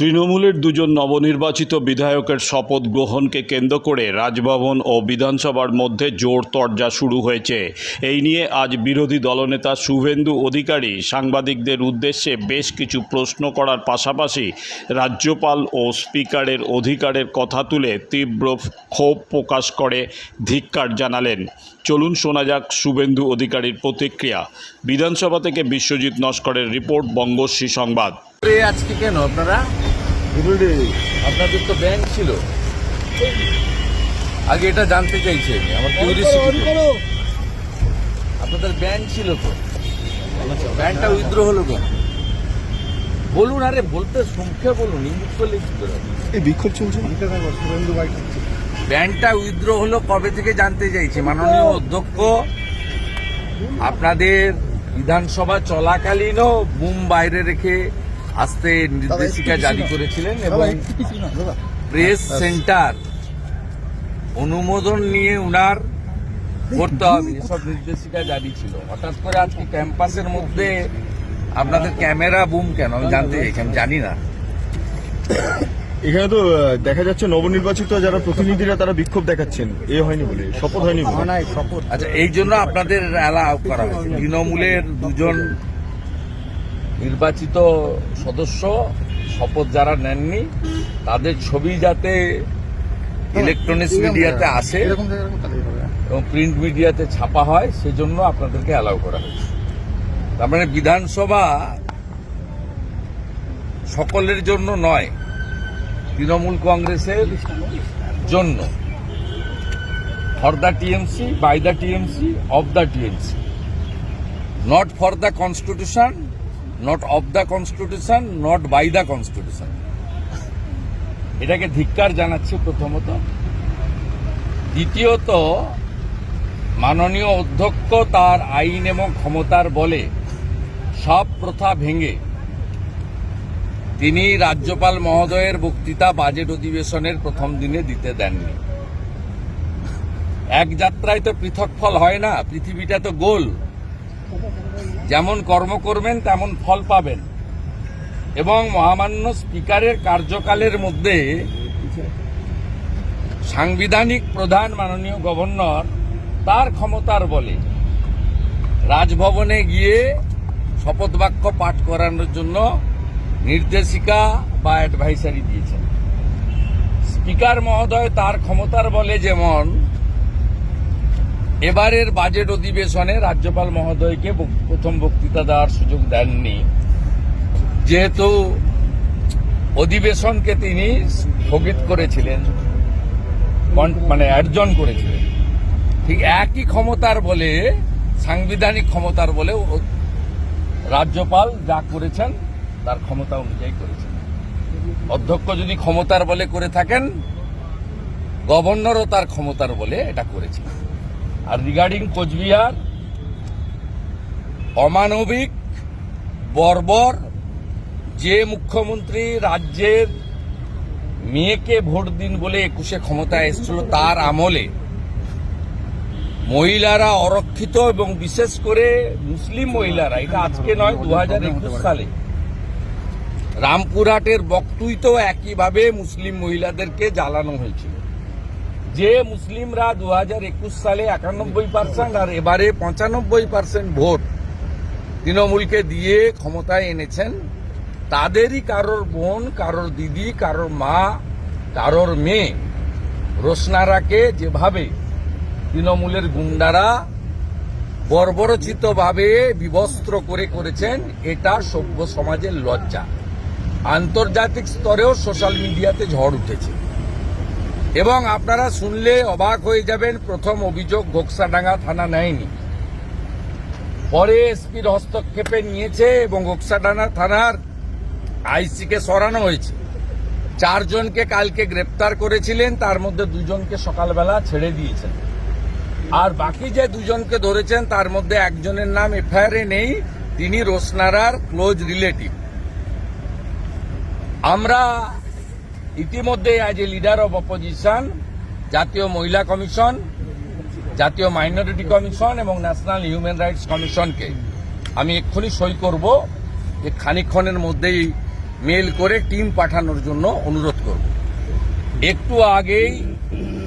তৃণমূলের দুজন নবনির্বাচিত বিধায়কের শপথ গ্রহণকে কেন্দ্র করে রাজভবন ও বিধানসভার মধ্যে জোর তরজা শুরু হয়েছে। এই নিয়ে আজ বিরোধী দলনেতা শুভেন্দু অধিকারী সাংবাদিকদের উদ্দেশ্যে বেশ কিছু প্রশ্ন করার পাশাপাশি রাজ্যপাল ও স্পিকারের অধিকারের কথা তুলে তীব্র ক্ষোভ প্রকাশ করে ধিক্কার জানালেন। চলুন শোনা যাক শুভেন্দু অধিকারীর প্রতিক্রিয়া। বিধানসভা থেকে বিশ্বজিৎ নস্করের রিপোর্ট, বঙ্গশ্রী সংবাদ। আজকে কেন আপনারা আপনাদের তো ব্যাংক ছিল। আগে এটা জানতে চাইছি আমি আমার কিউরিয়াসিটি আপনাদের ব্যাংক ছিল তো? ব্যাংকটা উইথড্র হলো কেন? বলুন আরে বলতে সংখ্যা বলুন ইঙ্গিত করলে কি করে? এই বিক্ষোভ চলছে ব্যাংকটা উইথড্র হলো কবে থেকে জানতে চাইছি? মাননীয় অধ্যক্ষ আপনাদের বিধানসভা চলাকালীনও বুম বাইরে রেখে আসতে নির্দেশিকা জারি করেছিলেন এবং প্রেস সেন্টার অনুমোদন নিয়ে উনার করতে হবে এসব নির্দেশিকা জারি ছিল। হঠাৎ করে আজকে ক্যাম্পাসের মধ্যে আপনাদের ক্যামেরা বুম কেন? আমি জানতে চাইছি আমি জানি না। এখানে তো দেখা যাচ্ছে নবনির্বাচিত যারা প্রতিনিধিরা তারা বিক্ষোভ দেখাচ্ছেন। এ হয়নি বলে শপথ হয়নি বলে। আচ্ছা এই জন্য আপনাদের অ্যালাউ করা হয়েছে। তৃণমূলের দুজন নির্বাচিত সদস্য শপথ যারা নেননি তাদের ছবি যাতে ইলেকট্রনিক্স মিডিয়াতে আসে এবং প্রিন্ট মিডিয়াতে ছাপা হয় সেজন্য আপনাদেরকে অ্যালাউ করা হয়েছে। তার মানে বিধানসভা সকলের জন্য নয় তৃণমূল কংগ্রেসের জন্য। For the TMC, by the TMC, of the TMC. Not for the constitution, not of the constitution not by the constitution এটাকে ধিক্কার জানাচ্ছি প্রথমত। দ্বিতীয়ত, মাননীয় অধ্যক্ষ তার আইন এবং ক্ষমতার বলে সব প্রথা ভেঙে তিনি রাজ্যপাল মহোদয়ের বক্তৃতা বাজেট অধিবেশনের প্রথম দিনে দিতে দেননি। এক যাত্রায় তো পৃথক ফল হয় না, পৃথিবীটা তো গোল। যেমন কর্ম করবেন, তেমন ফল পাবেন। এবং মহামান্য স্পিকারের কার্যকালের মধ্যে সাংবিধানিক প্রধান মাননীয় গভর্নর তার ক্ষমতার বলে রাজভবনে গিয়ে শপথ বাক্য পাঠ করানোর জন্য নির্দেশিকা বা অ্যাডভাইসারি দিয়েছেন। স্পিকার মহোদয় তার ক্ষমতার বলে যেমন এবারের বাজেট অধিবেশনে রাজ্যপাল মহোদয়কে প্রথম বক্তৃতা দেওয়ার সুযোগ দেননি। যেহেতু অধিবেশনকে তিনি স্থগিত করেছিলেন মানে অর্জন করেছিলেন। ঠিক একই ক্ষমতার বলে, সাংবিধানিক ক্ষমতার বলে রাজ্যপাল যা করেছেন, তার ক্ষমতা অনুযায়ী করেছেন। অধ্যক্ষ যদি ক্ষমতার বলে করে থাকেন, গভর্নরও তার ক্ষমতার বলে এটা করেছেন। আর রিগার্ডিং কোচবিহার অমানবিক বর্বর যে মুখ্যমন্ত্রী রাজ্যের মেয়েকে ভোট দিন বলে একুশে ক্ষমতায় এসেছিল তার আমলে মহিলারা অরক্ষিত এবং বিশেষ করে মুসলিম মহিলারা এটা আজকে নয় দু হাজার একুশ সালে। রামপুরহাটের বক্তুইতেও একইভাবে মুসলিম মহিলাদেরকে জ্বালানো হয়েছিল। যে মুসলিমরা দু একুশ সালে একানব্বই পার্সেন্ট আর এবারে পঁচানব্বই পার্সেন্ট ভোট তৃণমূলকে দিয়ে ক্ষমতায় এনেছেন, তাদেরই কারোর বোন, কারোর দিদি, কারোর মা, কারোর মেয়ে রোশনারাকে যেভাবে তৃণমূলের গুন্ডারা বর্বরচিতভাবে বিবস্ত্র করে করেছেন, এটা সভ্য সমাজের লজ্জা। আন্তর্জাতিক স্তরেও সোশ্যাল মিডিয়াতে ঝড় উঠেছে। এবং আপনারা শুনলে অবাক হয়ে যাবেন, প্রথম অভিযোগ গোকসাডাঙ্গা থানা নেয়নি। পরে এসপির হস্তক্ষেপে নিয়েছে এবং গোকসাডাঙ্গা থানার আইসিকে সরানো হয়েছে। চারজনকে কালকে গ্রেপ্তার করেছিলেন, তার মধ্যে দুজনকে সকালবেলা ছেড়ে দিয়েছেন। আর বাকি যে দুজনকে ধরেছেন, তার মধ্যে একজনের নাম এফআইআরে নেই, তিনি রোসনারার ক্লোজ রিলেটিভ। আমরা ইতিমধ্যে as a leader of opposition জাতীয় মহিলা কমিশন, জাতীয় মাইনরিটি কমিশন এবং ন্যাশনাল হিউম্যান রাইটস কমিশনকে। আমি এক্ষুনি সই করব যে খানিকক্ষণের মধ্যেই মেল করে টিম পাঠানোর জন্য অনুরোধ করব। একটু আগেই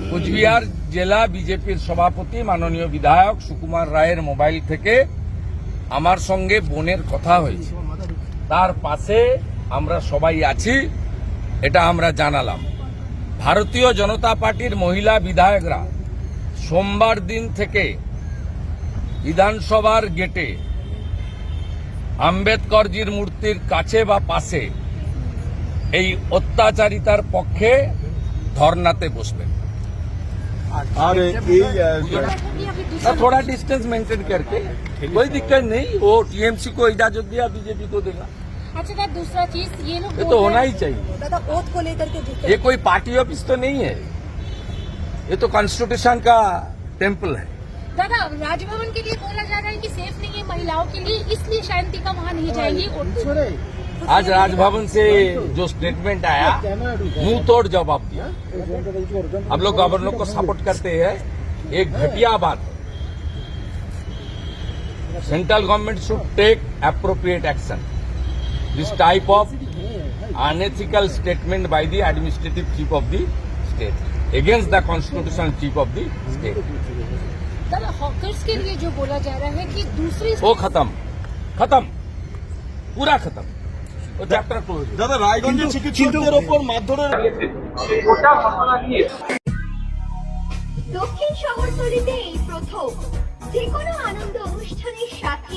কোচবিহার জেলা বিজেপির সভাপতি মাননীয় বিধায়ক সুকুমার রায়ের মোবাইল থেকে আমার সঙ্গে বোনের কথা হয়েছে। তার পাশে আমরা সবাই আছি। এটা আমরা জানালাম ভারতীয় জনতা পার্টির মহিলা বিধায়করা সোমবার দিন থেকে বিধানসভার গেটে আম্বেদকরজির মূর্তির কাছে বা পাশে এই অত্যাচারিতার পক্ষে ধর্নাতে বসবেন আর এই আহ, ना थोड़ा डिस्टेंस मेंटेन करके कोई दिक्कत नहीं वो टीएमसी को इजाजत दिया बीजेपी को देगा अच्छा दादा दूसरा चीज़ ये लोग ये तो होना ही चाहिए। दादा ओथ को लेकर के ये कोई पार्टी ऑफ़िस तो नहीं है? ये तो कॉन्स्टिट्यूशन का टेंपल है। दादा राजभवन के लिए बोला जा रहा है कि सेफ़ नहीं है महिलाओं के लिए इसलिए शांतिका वहाँ नहीं जाएँगी आज राजभवन से जो स्टेटमेंट आया मुँह तोड़ जवाब दिया। हम लोग गवर्नर को सपोर्ट करते हैं। एक घटिया बात। Central government should take appropriate action this type of unethical statement by the administrative chief of the state against the constitutional chief of the state दादा हॉकर्स के लिए जो बोला जा रहा है कि दूसरी वो खत्म खत्म पूरा खत्म वो चैप्टर क्लोज দাদা রায়গঞ্জের চিকিৎসকদের ওপর মারধরের দক্ষিণ শহরতলিতে এই প্রথম যে কোনো আনন্দ অনুষ্ঠানের সাথে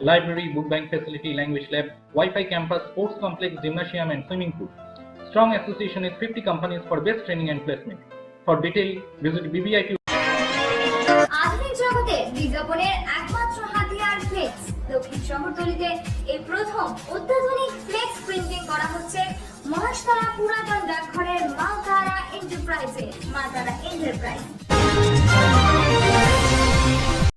library, book bank facility, language lab, Wi-Fi campus, sports complex, gymnasium, and swimming pool. Strong association with 50 companies for best training and placement. For detail, visit হচ্ছে মহাশতলা পুরাতন ডাকঘরের মাতারা এন্টারপ্রাইজে মাতারা এন্টারপ্রাইজ